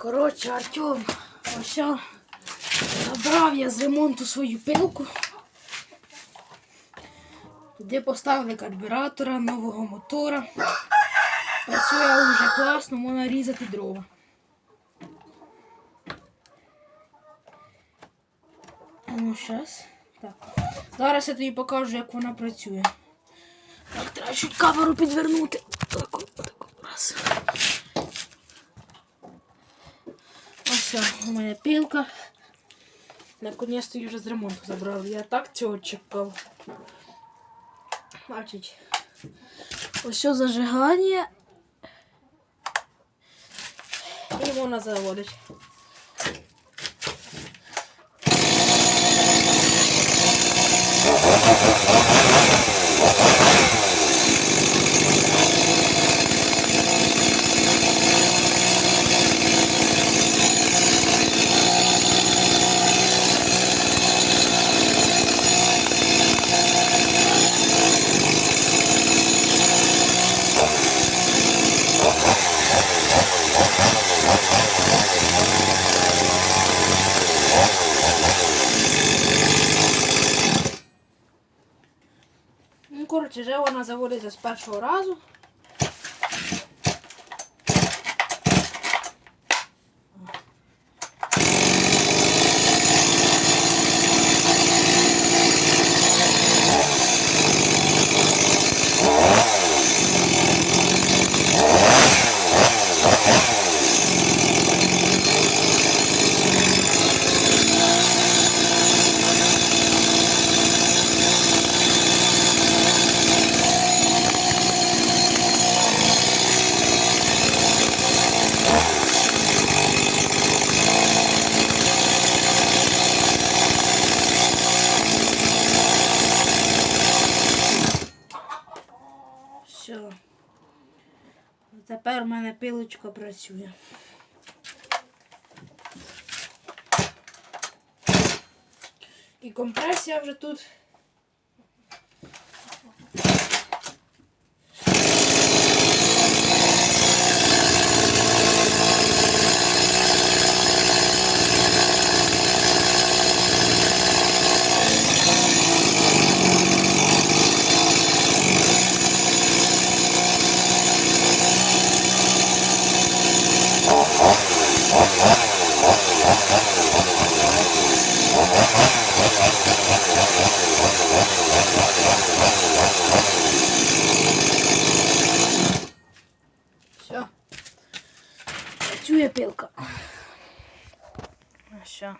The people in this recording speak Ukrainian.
Коротше, Артем, ось забрав я з ремонту свою пилку. Туди поставили карбюратора, нового мотора. Працює вже класно, можна різати дрова. Ну, зараз. Так. Зараз я тобі покажу, як вона працює. Так, треба чуть камеру підвернути. Так, отак, Ось у мене пилка. Наконець-то її вже з ремонту забрав. Я так цього чекав. Бачить. Ось зажигання. І вона заводить. Коротше, вже вона заводиться з першого разу. Все. Тепер у мене пилочка працює. І компресія вже тут. Працює пилка. Все.